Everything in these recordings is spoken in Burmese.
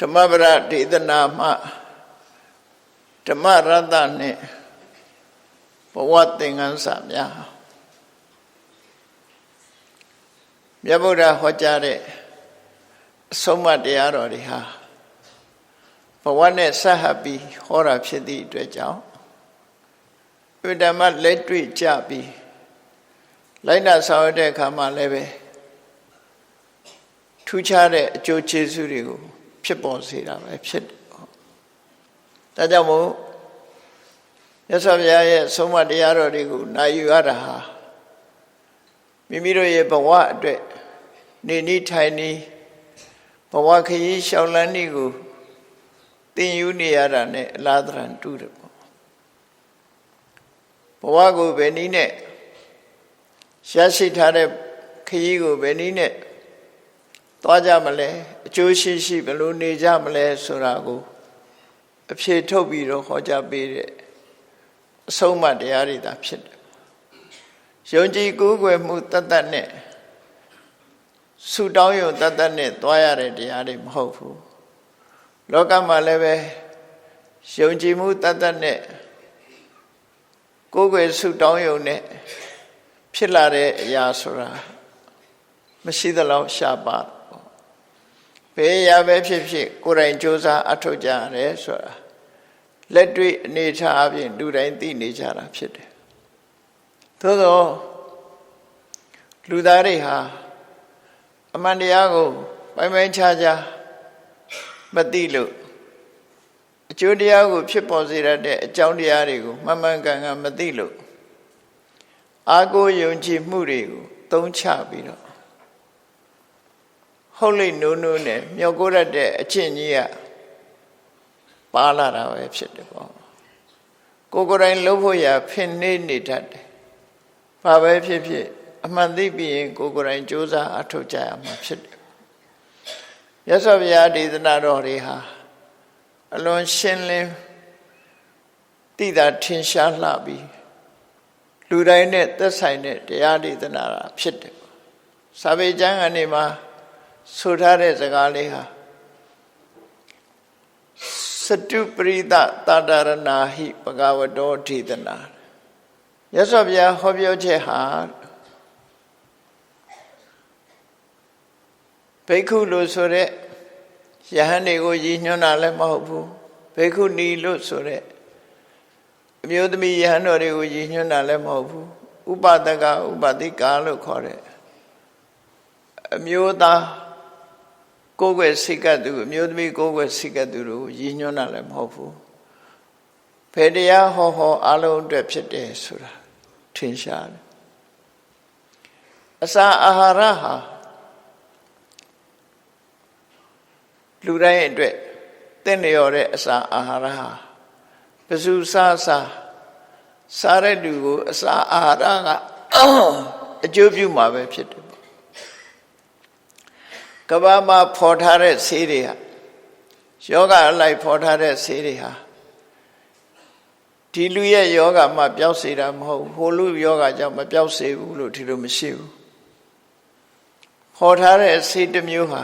ဓမ္မပရဒေသနာမှဓမ္မရတ္တနှင့်ဘဝသင်္ကန်းစာများမြတ်ဗုဒ္ဓဟောကြားတဲ့အဆုံးအမတရားတော်တွေဟာဘဝနဲ့ဆက်ဟပ်ပြီးဟောတာဖြစ်သည့်အတွက်ကြောင့်ဝိဓမ္မလက်တွေ့ကြပြီးလိုက်နာဆောင်ရတဲ့အခါမှာလည်းပဲထူးခြားတဲ့အကျိုးကျေးဇူးတွေကို ဖြစ်ပေါ်စေတာပဲဖြစ်တယ်။ဒါကြောင့်မို့ရသော်ဘုရားရဲ့ဆုံးမတရားတော်တွေကိုနာယူရတာဟာမိမိတို့ရဲ့ဘဝအတွက်နေနီးထိုင်နီးဘဝခရီးရှောင်လန်းနည်းကိုသင်ယူနေရတာနဲ့အလားတရန်တူတယ်ပေါ့ဘဝကိုဘယ်နည်းနဲ့ရရှိထားတဲ့ခရီးကိုဘယ်နည်းနဲ့သွားကြမလဲ အကျိုးရှိရှိဘယ်လိုနေကြမလဲဆိုတာကိုအဖြေထုတ်ပြီးတော့ဟောကြားပေးတဲ့အဆုံးအမတရားတွေသာဖြစ်တယ်။ယုံကြည်ကိုးကွယ်မှုတတ်တတ်နဲ့ဆူတောင်းယုံတတ်တတ်နဲ့သွားရတဲ့တရားတွေမဟုတ်ဘူး။လောကမှာလည်းပဲယုံကြည်မှုတတ်တတ်နဲ့ကိုးကွယ်ဆူတောင်းယုံနဲ့ဖြစ်လာတဲ့အရာဆိုတာမရှိသလောက်ရှားပါ ဘယ်ရပဲဖြစ်ဖြစ်ကိုယ်တိုင်စ조사အထောက်ကြရတယ်ဆိုတာလက်တွေ့အနေထားအပြင်လူတိုင်းသိနေကြတာဖြစ်တယ်သို့သောလူသားတွေဟာအမှန်တရားကိုပိုင်ပိုင်ခြားခြားမသိလို့အကျိုးတရားကိုဖြစ်ပေါ်စေရတဲ့အကြောင်းတရားတွေကိုမှန်မှန်ကန်ကန်မသိလို့အာကိုယုံကြည်မှုတွေကိုသုံးချပြီးတော့ ဟုတ်လိမ့်နိုးနိုးနဲ့မြောက်ကိုရတဲ့အချင်းကြီးကပါလာတာပဲဖြစ်တယ်ပေါ့ကိုကိုယ်တိုင်လှုပ်ဖို့ရဖင်နေနေတတ်တယ်ဘာပဲဖြစ်ဖြစ်အမှန်သိပြီးရင်ကိုကိုယ်တိုင်စူးစမ်းအထောက်ကြရမှာဖြစ်တယ်ရသော်ဗျာဒေသနာတော်တွေဟာအလွန်ရှင်းလင်းသိတာထင်ရှားလှပြီးလူတိုင်းနဲ့သက်ဆိုင်တဲ့တရားဒေသနာဖြစ်တယ်စာပေကျမ်းကနေမှာ ဆိုထားတဲ့စကားလေးဟာစတုပရိသတာတရဏာဟိပကဝတောထေသနာရသော်ဗျာဟောပြောချက်ဟာဘိက္ခုလို့ဆိုတဲ့ယဟန်တွေကိုရည်ညွှန်းတာလည်းမဟုတ်ဘူးဘိက္ခုနီလို့ဆိုတဲ့အမျိုးသမီးယဟန်တော်တွေကိုရည်ညွှန်းတာလည်းမဟုတ်ဘူးဥပဒကဥပတိကာလို့ခေါ်တဲ့အမျိုးသား ကိုယ်ွယ်စိတ်ကသူအမျိုးသမီးကိုယ်ွယ်စိတ်ကသူတို့ရည်ညွှန်းတာလည်းမဟုတ်ဘူးဘယ်တရားဟောဟောအလုံးအတွက်ဖြစ်တယ်ဆိုတာထင်ရှားတယ်အစာအာဟာရဟာလူတိုင်းအတွက်တင့်လျော်တဲ့အစာအာဟာရဟာပစုစားစားစားတဲ့လူကိုအစာအာဟာရကအကျိုးပြုမှာပဲဖြစ်တယ် ကဘာမှာဖော်ထားတဲ့ဆေးတွေဟာယောဂအလိုက်ဖော်ထားတဲ့ဆေးတွေဟာဒီလူရဲ့ယောဂမှပျောက်စေတာမဟုတ်ဟိုလူယောဂကြောင့်မပျောက်စေဘူးလို့ဒီလိုမရှိဘူးဖော်ထားတဲ့ဆေးတစ်မျိုးဟာ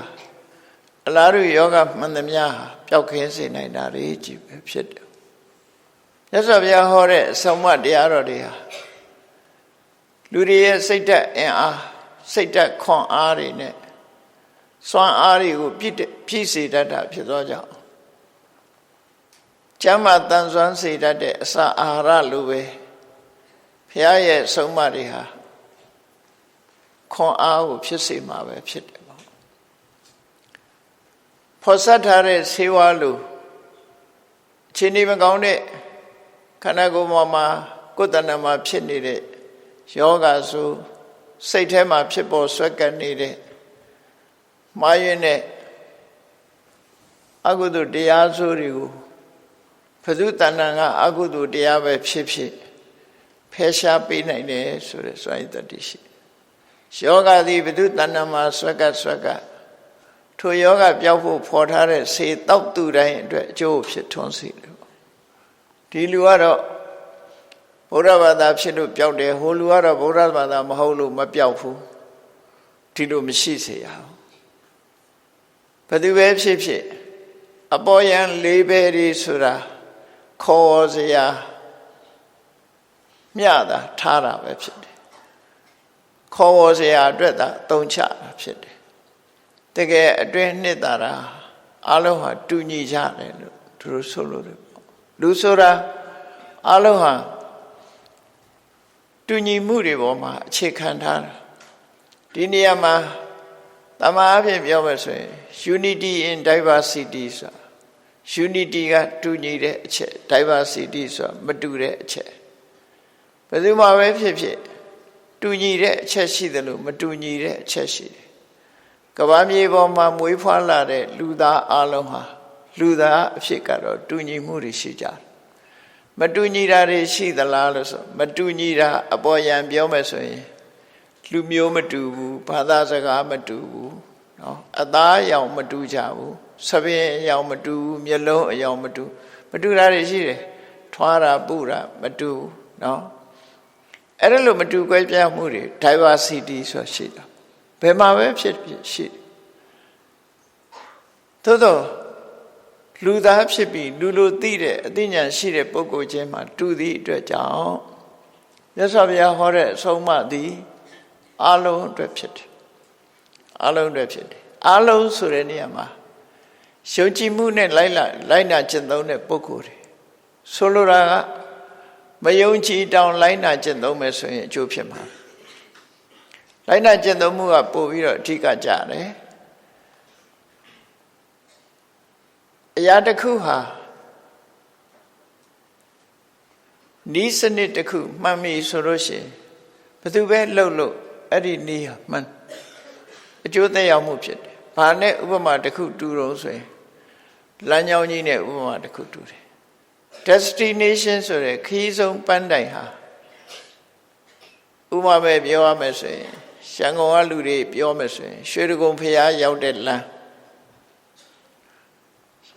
အလားတူယောဂမှန်သမျှဟာပျောက်ခင်းစေနိုင်တာတွေကြည့်ပဲဖြစ်တယ်မြတ်စွာဘုရားဟောတဲ့အဆုံးအမတရားတော်တွေဟာလူတွေရဲ့စိတ်ဓာတ်အင်အားစိတ်ဓာတ်ခွန်အားတွေနဲ့ စွမ်းအားတွေကိုပြည့်ပြည့်စေတတ်တာဖြစ်သောကြောင့်ကျမ်းမာတန်ဆွမ်းစေတတ်တဲ့အစာအာဟာရလိုပဲဘုရားရဲ့ဆုံးမတွေဟာခွန်အားကိုဖြစ်စေမှာပဲဖြစ်တယ်ပေါ့ဖော်ဆက်ထားတဲ့ဆေးဝါးလိုအခြေအနေမကောင်းတဲ့ခန္ဓာကိုယ်ပေါ်မှာကိုယ်တဏ္ဍမှာဖြစ်နေတဲ့ယောဂဆိုစိတ်ထဲမှာဖြစ်ပေါ်ဆွဲကပ်နေတဲ့ မှားယွင်းတဲ့အကုသိုလ်တရားဆိုတွေကိုဘုသူတဏ္ဏကအကုသိုလ်တရားပဲဖြစ်ဖြစ်ဖယ်ရှားပေးနိုင်တယ်ဆိုတဲ့စွမ်းရည်တတိရှိယောဂသည်ဘုသူတဏ္ဏမှာဆွက်ကဆွက်ကထိုယောဂပြောက်ဖို့ဖော်ထားတဲ့စေတောက်သူတိုင်းအတွက်အကျိုးဖြစ်ထွန်းစေတယ်ဒီလူကတော့ဗုဒ္ဓဘာသာဖြစ်လို့ပြောက်တယ်ဟိုလူကတော့ဗုဒ္ဓဘာသာမဟုတ်လို့မပြောက်ဘူးဒီလိုမရှိစေရဘူး ဘယ်သူပဲဖြစ်ဖြစ်အပေါ်ယံလေးပဲဒီဆိုတာခေါ်စရာမျှတာထားတာပဲဖြစ်တယ်ခေါ်ဝေါ်စရာအတွက်သာတုံချတာဖြစ်တယ်တကယ်အတွင်းနှစ်သာတာအလုံးဟာတူညီကြတယ်လို့သူတို့ဆိုလို့တယ်ပေါ့လူဆိုတာအလုံးဟာတူညီမှုတွေပေါ်မှာအခြေခံထားတာဒီနေရာမှာ တမန်အဖြစ်ပြောမယ်ဆိုရင် unity in diversity ဆိုတာ unity ကတူညီတဲ့အချက် diversity ဆိုတာမတူတဲ့အချက်ဘယ်သူမှပဲဖြစ်ဖြစ်တူညီတဲ့အချက်ရှိတယ်လို့မတူညီတဲ့အချက်ရှိတယ်ကဘာမြေပေါ်မှာမွေးဖွားလာတဲ့လူသားအလုံးဟာလူသားအဖြစ်ကတော့တူညီမှုတွေရှိကြတယ်မတူညီတာတွေရှိသလားလို့ဆိုမတူညီတာအပေါ်ယံပြောမယ်ဆိုရင် လူမျိုးမတူဘူးဘာသာစကားမတူဘူးเนาะအသားအရောင်မတူကြဘူးသပင်အရောင်မတူဘူးမျက်လုံးအရောင်မတူမတူတာတွေရှိတယ်ထွားတာပုတာမတူเนาะအဲ့ဒါလို့မတူကွဲပြားမှုတွေ diversity ဆိုရှိတာဘယ်မှာပဲဖြစ်ဖြစ်ရှိသို့တော့လူသားဖြစ်ပြီးလူလိုသိတဲ့အသိဉာဏ်ရှိတဲ့ပုဂ္ဂိုလ်ချင်းမှာတူသည့်အတွက်ကြောင့်မြတ်စွာဘုရားဟောတဲ့အဆုံးအမသည် အလုံးအတွက်ဖြစ်တယ်အလုံးအတွက်ဖြစ်တယ်အလုံးဆိုတဲ့နေရာမှာရှုံကြည်မှုနဲ့လိုက်လာလိုက်နာကျင့်သုံးတဲ့ပုဂ္ဂိုလ်တွေဆိုလိုတာကမယုံကြည်တောင်လိုက်နာကျင့်သုံးမယ်ဆိုရင်အကျိုးဖြစ်မှာလိုက်နာကျင့်သုံးမှုကပို့ပြီးတော့အဓိကကြတယ်အရာတစ်ခုဟာနီးစနစ်တစ်ခုမှန်ပြီဆိုလို့ရှိရင်ဘယ်သူပဲလှုပ်လို့ အဲ့ဒီနီးဟာမှန်အကျိုးသက်ရောက်မှုဖြစ်တယ်။ဘာနဲ့ဥပမာတစ်ခုတူတော့ဆိုရင်လမ်းကြောင်းကြီးနဲ့ဥပမာတစ်ခုတူတယ် destination ဆိုတဲ့ခရီးဆုံးပန်းတိုင်ဟာဥပမာပဲပြောရမယ်ဆိုရင်ရှန်ကုန်ကလူတွေပြောမယ်ဆိုရင်ရွှေဒဂုံဖျားရောက်တဲ့လမ်း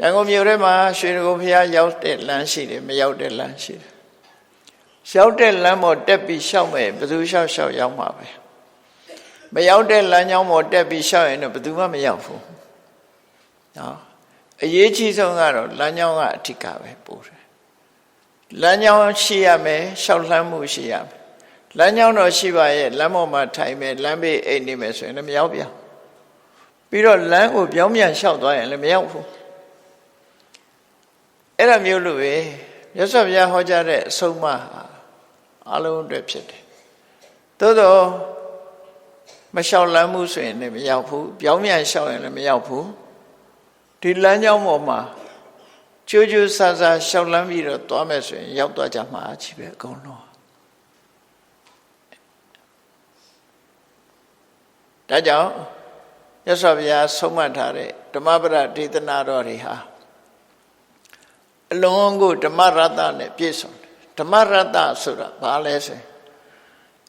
ရန်ကုန်မြို့ထဲမှာရွှေဒဂုံဖျားရောက်တဲ့လမ်းရှိတယ်မရောက်တဲ့လမ်းရှိတယ်ရောက်တဲ့လမ်းပေါ်တက်ပြီးရှောက်မယ်ဘယ်သူရှောက်ရှောက်ရောက်မှာပဲ မရောက်တဲ့လမ်းကြောင်းပေါ်တက်ပြီးရှောက်ရင်တော့ဘယ်သူမှမရောက်ဘူးနော်အရေးကြီးဆုံးကတော့လမ်းကြောင်းကအထစ်ကပဲပို့တယ်လမ်းကြောင်းရှိရမယ်ရှောက်လှမ်းမှုရှိရမယ်လမ်းကြောင်းတော့ရှိပါရဲ့လမ်းပေါ်မှာထိုင်မယ်လမ်းဘေးအိတ်နေမယ်ဆိုရင်လည်းမရောက်ပြန်ပြီးတော့လမ်းကိုပြောင်းပြန်လျှောက်သွားရင်လည်းမရောက်ဘူးအဲ့ဒါမျိုးလို့ပဲမြတ်စွာဘုရားဟောကြားတဲ့အဆုံးအမဟာအလုံးအတွက်ဖြစ်တယ်သို့တော့ မလျှောက်လမ်းမှုဆိုရင်လည်းမရောက်ဘူးပြောင်းပြန်လျှောက်ရင်လည်းမရောက်ဘူးဒီလမ်းကြောင်းပေါ်မှာကျိုးကျိုးဆာဆာလျှောက်လမ်းပြီးတော့သွားမယ်ဆိုရင် ရောက်သွားကြမှာချီပဲအကုန်လုံးဒါကြောင့်ရသော်ဘုရားဆုံးမထားတဲ့ဓမ္မပဒဒေသနာတော်တွေဟာအလုံးကိုဓမ္မရတ္တနဲ့ပြည့်စုံတယ်ဓမ္မရတ္တဆိုတာဘာလဲဆိုရင်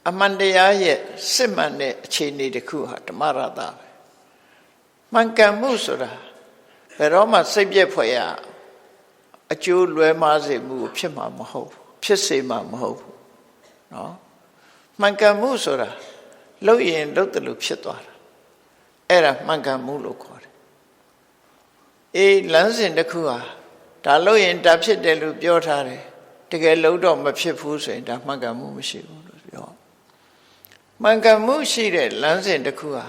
အမှန်တရားရဲ့စစ်မှန်တဲ့အခြေအနေတစ်ခုဟာဓမ္မရတ္တပဲမှန်ကန်မှုဆိုတာဘယ်တော့မှစိတ်ပြည့်ဖွယ်ရအကျိုးလွဲမှားစေမှုဖြစ်မှာမဟုတ်ဘူးဖြစ်စေမှာမဟုတ်ဘူးเนาะမှန်ကန်မှုဆိုတာလှုပ်ရင်လှုပ်တယ်လို့ဖြစ်သွားတာအဲ့ဒါမှန်ကန်မှုလို့ခေါ်တယ်အေးလမ်းစဉ်တစ်ခုဟာဒါလို့ရင်ဒါဖြစ်တယ်လို့ပြောထားတယ်တကယ်လို့တော့မဖြစ်ဘူးဆိုရင်ဒါမှန်ကန်မှုမရှိဘူးလို့ပြော မှန်ကန်မှုရှိတဲ့လမ်းစဉ်တစ်ခုဟာ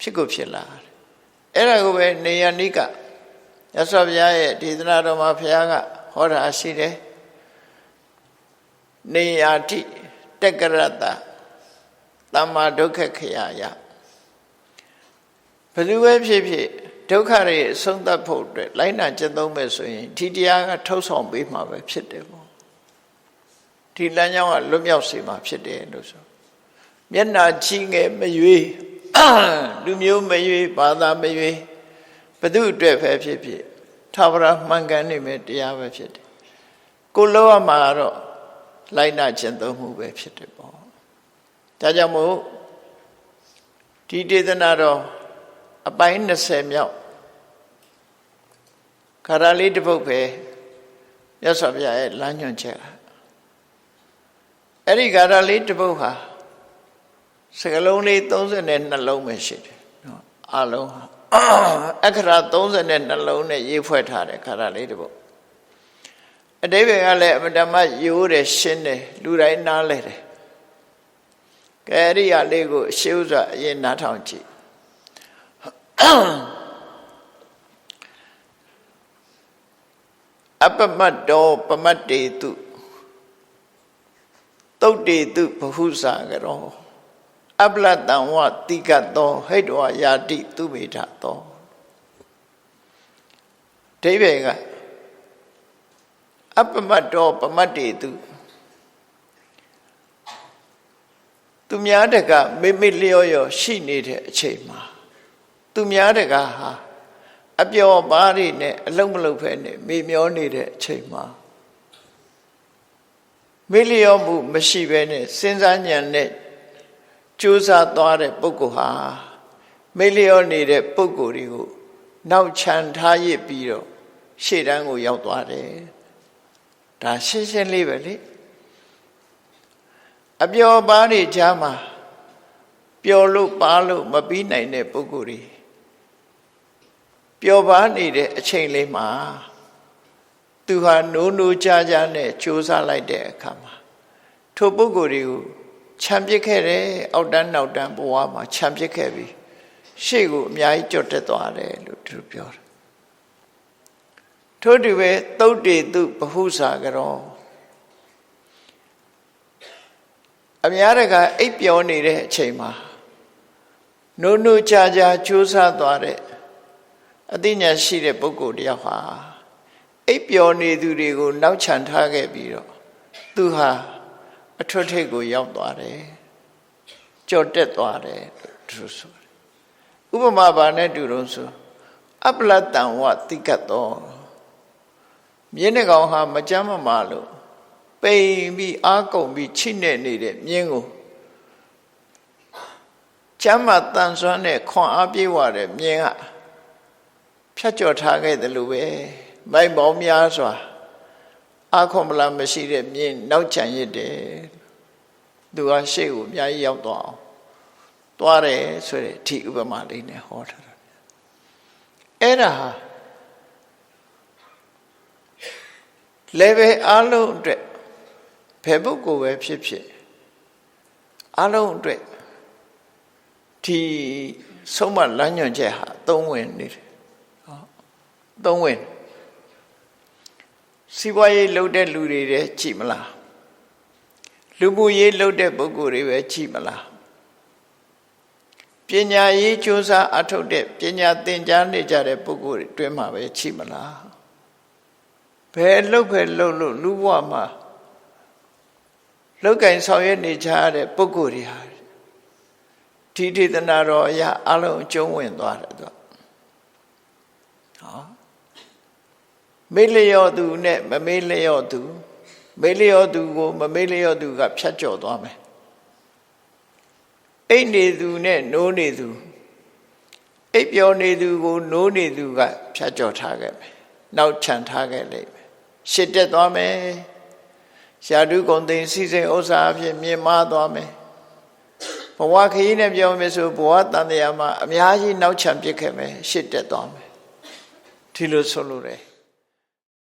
ဖြစ်ကိုဖြစ်လာတယ်အဲ့ဒါကိုပဲနေယနိကရသော်ဘုရားရဲ့ဒေသနာတော်မှာဘုရားကဟောတာရှိတယ်နေယာတိတက္ကရတ္တသမ္မာဒုက္ခခရယဘယ်သူပဲဖြစ်ဖြစ်ဒုက္ခတွေအဆုံးသတ်ဖို့အတွက်လိုက်နာကျင့်သုံးမယ်ဆိုရင်ဒီတရားကထုတ်ဆောင်ပေးမှာပဲဖြစ်တယ်ပေါ့ဒီလမ်းကြောင်းကလွတ်မြောက်စေမှာဖြစ်တယ်လို့ဆို မျက်နာချီငယ်မရွေးလူမျိုးမရွေးဘာသာမရွေးဘသူအတွက်ပဲဖြစ်ဖြစ်သာဝရမှန်ကန်နေမယ်တရားပဲဖြစ်တယ်ကိုလောရမှာတော့လိုက်နာကျင့်သုံးမှုပဲဖြစ်တယ်ပေါ့ဒါကြောင့်မို့ဒီဒေသနာတော်အပိုင်း20မြောက်ခါရလေးတစ်ပုဒ်ပဲရသော်ဗျာရဲ့လမ်းညွှန်ချက်အဲ့ဒီခါရလေးတစ်ပုဒ်ဟာ စကလုံးလေး32လုံးပဲရှိတယ်နော်အလုံးဟာအခရာ32လုံးနဲ့ရေးဖွဲ့ထားတဲ့ခါရလေးတစ်ပုဒ်အတိပ္ပယ်ကလည်းအမတမရိုးတယ်ရှင်းတယ်လူတိုင်းနားလဲတယ်ကဲအဲ့ဒီအလေးကိုရှေးဥစွာအရင်နားထောင်ကြည့်အပမတ်တောပမတ်တေတုတုတ်တေတုဘဟုစာကရော အပလတံဝတိကတောဟိတဝယာတိသူမိထတောဒိဗေကအပမတ်တောပမတ်တေတုသူများတကမိမိလျော့ရောရှိနေတဲ့အချိန်မှာသူများတကဟာအပျော်ပါးတွေနဲ့အလုံးမလုံးဖဲနဲ့မေမျောနေတဲ့အချိန်မှာမေလျော့မှုမရှိဘဲနဲ့စဉ်းစားဉာဏ်နဲ့ ကြိုးစားသွားတဲ့ပုဂ္ဂိုလ်ဟာမေလျော့နေတဲ့ပုဂ္ဂိုလ်တွေကိုနောက်ချန်ထားရစ်ပြီးတော့ရှေ့တန်းကိုရောက်သွားတယ်ဒါရှင်းရှင်းလေးပဲလေအပျော်ပါးတွေကြားမှာပျော်လို့ပါလို့မပြီးနိုင်တဲ့ပုဂ္ဂိုလ်တွေပျော်ပါနေတဲ့အချိန်လေးမှာသူဟာနိုးနိုးကြားကြားနဲ့ကြိုးစားလိုက်တဲ့အခါမှာထိုပုဂ္ဂိုလ်တွေကို ခြံပစ်ခဲ့တယ်အောက်တန်းနောက်တန်းဘဝမှာခြံပစ်ခဲ့ပြီးရှေ့ကိုအများကြီးကြွတက်သွားတယ်လို့သူပြောတယ်ထို့တူပဲသုတ်တေတုဘဟုစာကရောအများတကအိပ်ပျော်နေတဲ့အချိန်မှာနိုးနိုးကြားကြားကြိုးစားသွားတဲ့အသိဉာဏ်ရှိတဲ့ပုဂ္ဂိုလ်တယောက်ဟာအိပ်ပျော်နေသူတွေကို နောက်ချန်ထားခဲ့ပြီးတော့သူဟာ အထွတ်ထိပ်ကိုရောက်သွားတယ်ကြော်တက်သွားတယ်သူဆိုတယ်ဥပမာဘာနဲ့တူတော့ဆိုအပလတံဝတိကတောမြင်းတဲ့ကောင်ဟာမကြမ်းမမာလို့ပိန်ပြီးအားကုန်ပြီးချိနဲ့နေတဲ့မြင်းကိုကျမ်းမာတန်ဆွမ်းတဲ့ခွန်အားပြေးဝတဲ့မြင်းကဖြတ်ကျော်ထားခဲ့တယ်လို့ပဲမိုက်ပေါင်းများစွာ အာခွန်မလာမရှိတဲ့မြင်းနောက်ချန်ရစ်တယ်သူကရှေ့ကိုအများကြီးရောက်သွားအောင်သွားတယ်ဆိုတဲ့ဒီဥပမာလေးနဲ့ဟောထားတာအဲ့ဒါဟာ level အလုံးအတွက်ဘယ်ပုဂ္ဂိုလ်ပဲဖြစ်ဖြစ်အလုံးအတွက်ဒီဆုံးမလမ်းညွှန်ချက်ဟာသုံးဝင်နေတယ်ဟောသုံးဝင် စီးပွားရေးလုပ်တဲ့လူတွေတဲ့ကြည့်မလားလူမှုရေးလုပ်တဲ့ပုဂ္ဂိုလ်တွေပဲကြည့်မလားပညာရေးစ조사အထုတ်တဲ့ပညာသင်ကြားနေကြတဲ့ပုဂ္ဂိုလ်တွေတွင်းမှာပဲကြည့်မလားဘယ်လှုပ်ပဲလှုပ်လို့လူဘဝမှာလောက်ကင်ဆောင်ရွက်နေကြတဲ့ပုဂ္ဂိုလ်တွေဟာဒီဒေသနာတော်အရာအလုံးအကျုံးဝင်သွားတယ်သူဟော မေးလျော့သူနဲ့မမေးလျော့သူမေးလျော့သူကိုမမေးလျော့သူကဖြတ်ကျော်သွားမယ်အိတ်နေသူနဲ့နိုးနေသူအိပ်ပျော်နေသူကိုနိုးနေသူကဖြတ်ကျော်ထားခဲ့မယ်နောက်ချန်ထားခဲ့လိမ့်မယ်ရှစ်တက်သွားမယ်ရှာတုကုံသိစီစိန်ဥစ္စာအဖြစ်မြင်မာသွားမယ်ဘဝခရီးနဲ့ပြောမယ်ဆိုဘဝတန်တရားမှာအများကြီးနောက်ချန်ပြစ်ခဲ့မယ်ရှစ်တက်သွားမယ်ဒီလိုဆိုလိုတယ်